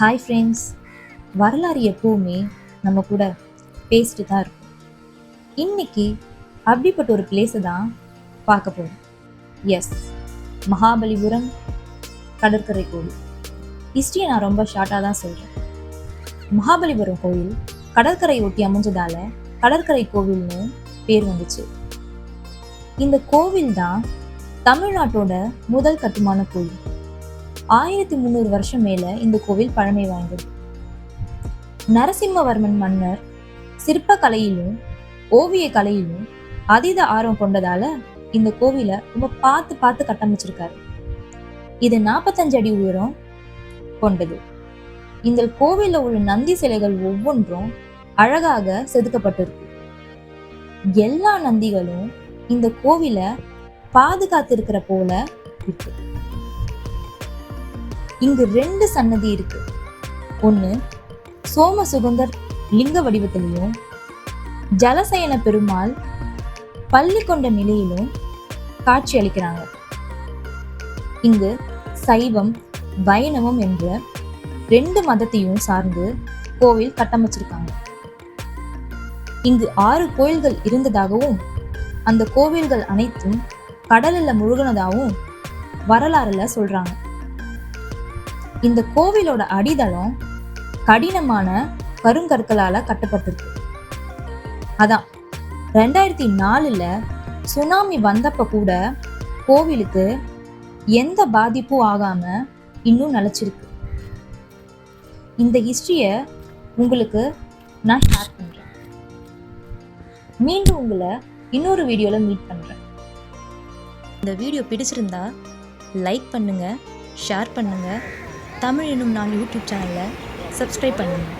Hi friends வரலாறு எப்போவுமே நம்ம கூட பேசிட்டு தான் இருக்கும். இன்னைக்கு அப்படிப்பட்ட ஒரு பிளேஸை தான் பார்க்க போகிறோம் எஸ் மகாபலிபுரம் கடற்கரை கோவில். ஹிஸ்ட்ரியை நான் ரொம்ப ஷார்ட்டாக தான் சொல்கிறேன் மகாபலிபுரம் கோவில் கடற்கரை ஒட்டி அமைஞ்சதால கடற்கரை கோவில்னு பேர் வந்துச்சு. இந்த கோவில் தான் தமிழ்நாட்டோட முதல் கட்டுமான கோவில். ஆயிரத்தி முந்நூறு வருஷம் மேல இந்த கோவில் பழமை வாய்ந்தது. நரசிம்மவர்மன் மன்னர் சிற்ப கலையிலும் ஓவிய கலையிலும் அதீத ஆர்வம் கொண்டதால இந்த கோவிலை ரொம்ப பார்த்து பார்த்து கட்டமைச்சிருக்காரு. இது நாற்பத்தஞ்சு அடி உயரம் கொண்டது. இந்த கோவில்ல உள்ள நந்தி சிலைகள் ஒவ்வொன்றும் அழகாக செதுக்கப்பட்டிருக்கு. எல்லா நந்திகளும் இந்த கோவிலை பாதுகாத்திருக்கிற போல இருக்கு. இங்கு ரெண்டு சன்னதி இருக்கு. ஒன்று சோம சுகந்தர் லிங்க வடிவத்திலையும் ஜலசயன பெருமாள் பள்ளி கொண்ட நிலையிலும் காட்சி அளிக்கிறாங்க. இங்கு சைவம் வைணவம் என்ற ரெண்டு மதத்தையும் சார்ந்து கோவில் கட்டமைச்சிருக்காங்க. இங்கு ஆறு கோயில்கள் இருந்ததாகவும் அந்த கோவில்கள் அனைத்தும் கடலில் முழுகினதாகவும் வரலாறுல சொல்றாங்க. இந்த கோவிலோட அடித்தளம் கடினமான கருங்கற்களால கட்டப்பட்டிருக்கு. அதான் ரெண்டாயிரத்தி நாலுல சுனாமி வந்தப்ப கூட கோவிலுக்கு எந்த பாதிப்பும் ஆகாம இன்னும் நிலச்சிருக்கு. இந்த ஹிஸ்டரியை உங்களுக்கு நான் ஷேர் பண்றேன். மீண்டும் உங்களை இன்னொரு வீடியோல மீட் பண்றேன். இந்த வீடியோ பிடிச்சிருந்தா லைக் பண்ணுங்க ஷேர் பண்ணுங்க. தமிழ் என்னும் நான் யூடியூப் சேனலை சப்ஸ்கிரைப் பண்ணுங்கள்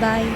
பாய்